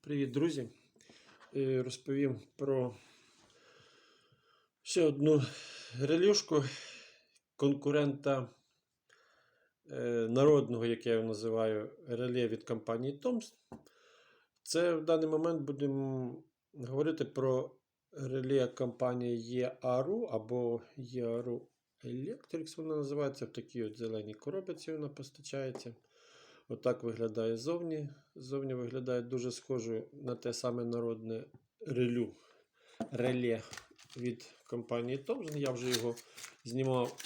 Привіт, друзі! Е, Розповім про ще одну релюшку конкурента е, народного, як я його називаю, реле від компанії Томс. Це в даний момент будемо говорити про реле компанії EARU або EARU Electrics, вона називається в такій от зеленій коробці вона постачається. Отак виглядає ззовні. Ззовні виглядає дуже схоже на те саме народне релю, реле від компанії Thomson. Я вже його знімав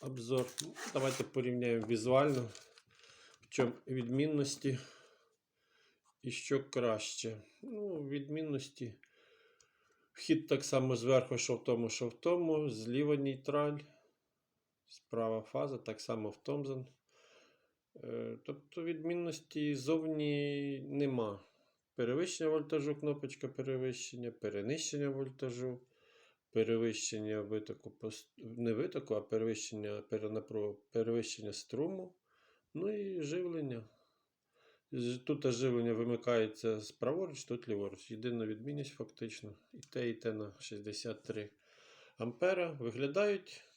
обзор. Давайте порівняємо візуально, в чому відмінності і що краще. Ну, відмінності. Вхід так само зверху, що в тому, що в тому. Зліва нейтраль. Справа фаза, так само в Thomson. Е, Тобто відмінності зовні нема. Перевищення вольтажу, кнопочка перевищення, перенищення вольтажу, перевищення витоку, не витоку, а перевищення перевищення струму, ну і живлення. Тут живлення вимикається праворуч, тут ліворуч. Єдина відмінність фактично. І те, і те на 63 ампера виглядають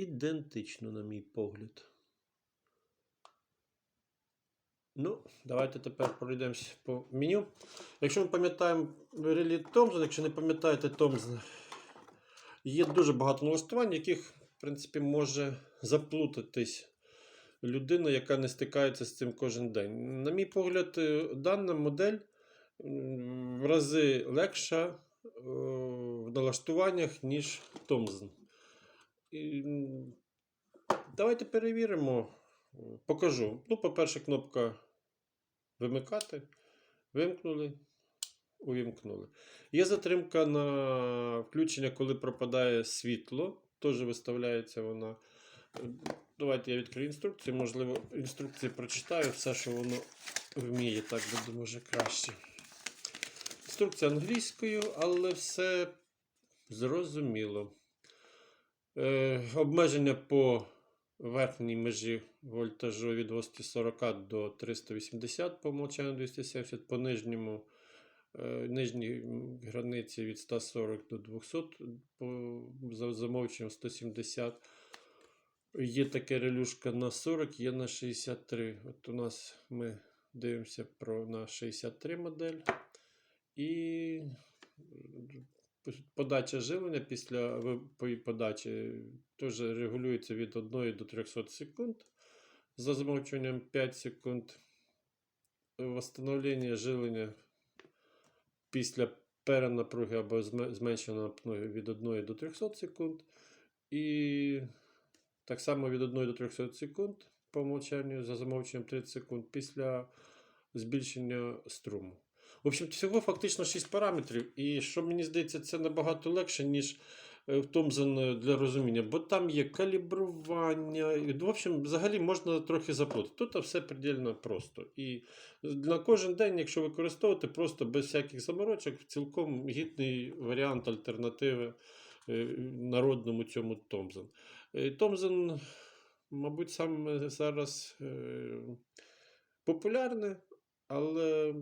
ідентично, на мій погляд. Ну, давайте тепер пройдемося по меню. Якщо ми пам'ятаємо релі Thomson, якщо не пам'ятаєте Thomson, є дуже багато налаштувань, яких, в принципі, може заплутатись людина, яка не стикається з цим кожен день. На мій погляд, е, дана модель в рази легша е, в налаштуваннях, ніж Thomson. Давайте перевіримо. Покажу. Ну, по-перше, кнопка вимикати. Вимкнули, увімкнули. Є затримка на включення, коли пропадає світло. Теж виставляється вона. Давайте я відкрию інструкцію. Можливо, інструкції прочитаю все, що воно вміє. Так буде може краще. Інструкція англійською, але все зрозуміло. Е, обмеження по верхній межі вольтажу від 240 до 380 по умовчанню 270, по нижньому е, нижній границі від 140 до 200 по за замовченням 170. Є таке релюшка на 40, є на 63. От у нас ми дивимося про на 63 модель. І подача живлення після подачі теж регулюється від 1 до 300 секунд. За замовчуванням 5 секунд. Восстановлення живлення після перенапруги або зме- зменшеного напруги від 1 до 300 секунд. І так само від 1 до 300 секунд по умовчанню за замовченням 30 секунд після збільшення струму. В общем, всього фактично 6 параметрів. І що мені здається, це набагато легше, ніж е, в Thomson для розуміння, бо там є калібрування. і, В общем, взагалі можна трохи заплутати. Тут все предельно просто. І на кожен день, якщо використовувати, просто без всяких заморочок, цілком гідний варіант альтернативи е, народному цьому. Е, Thomson, мабуть, саме зараз е, популярне, але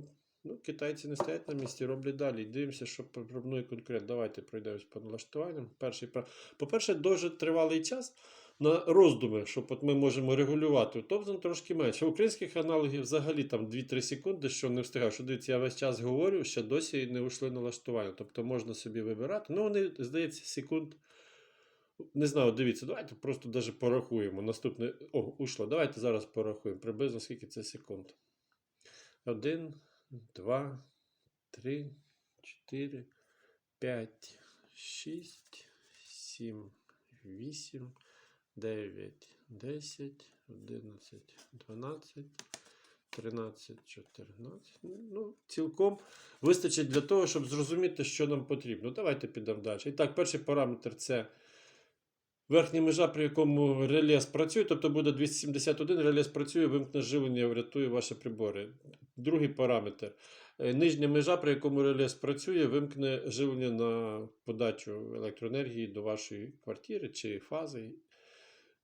ну, китайці не стоять на місці, роблять далі. Дивимося, що пропонує конкурент. Давайте пройдемось по налаштуванням. Перший, По-перше, дуже тривалий час на роздуми, що от ми можемо регулювати. Тобто трошки менше. Українських аналогів взагалі там 2-3 секунди, що не встигав. Що дивіться, я весь час говорю, ще досі не ушли налаштування. Тобто можна собі вибирати. Ну, вони, здається, секунд. Не знаю, дивіться, давайте просто даже порахуємо. Наступне. О, ушло. Давайте зараз порахуємо. Приблизно скільки це секунд. Один, два, три, чотири, п'ять, шість, сім, вісім, дев'ять, десять, одинадцять, дванадцять. 13, 14. Ну, цілком вистачить для того, щоб зрозуміти, що нам потрібно. Давайте підемо далі. І так, перший параметр це верхня межа, при якому реле спрацює, тобто буде 271, реле спрацює, вимкне живлення, врятує ваші прибори. Другий параметр. Е, Нижня межа, при якому реле спрацює, вимкне живлення на подачу електроенергії до вашої квартири чи фази.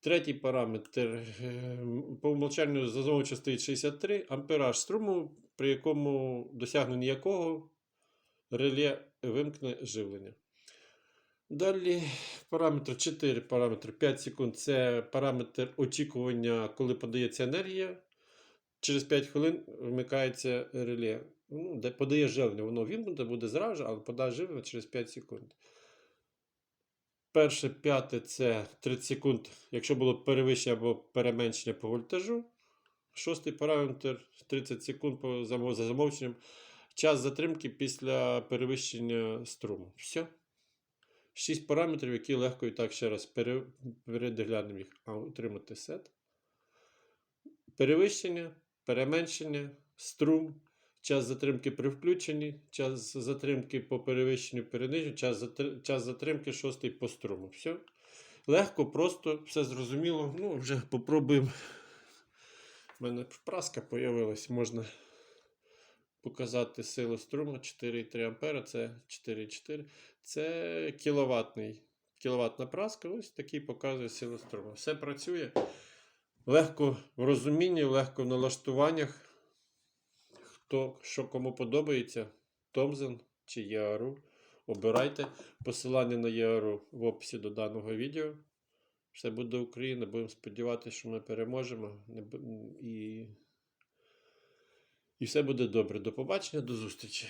Третій параметр. е, По умовчанню за замовча стоїть 63 ампераж струму, при якому досягнення якого реле вимкне живлення. Далі параметр 4, параметр 5 секунд це параметр очікування, коли подається енергія. Через 5 хвилин вмикається реле. Ну, де подає живлення, воно вімкнуте, буде зразу, але подає живлення через 5 секунд. Перше, п'яте це 30 секунд, якщо було перевищення або переменшення по вольтажу. Шостий параметр 30 секунд за замовченням. Час затримки після перевищення струму. Все. Шість параметрів, які легко і так ще раз переглянемо їх. А отримати сет. Перевищення, переменшення, струм, час затримки при включенні, час затримки по перевищенню перениженню, час, затр- час затримки шостий по струму. Все. Легко, просто, все зрозуміло. Ну, вже попробуємо. У мене праска появилась, можна показати силу струму 4,3 ампера, це 4,4. Це кіловатний, кіловатна праска. Ось такий показує силу струму. Все працює. Легко в розумінні, легко в налаштуваннях. Хто що кому подобається, Томзен чи ЄАРУ. Обирайте посилання на ЄАРУ в описі до даного відео. Все буде Україна. Будемо сподіватися, що ми переможемо. І, і все буде добре. До побачення, до зустрічі.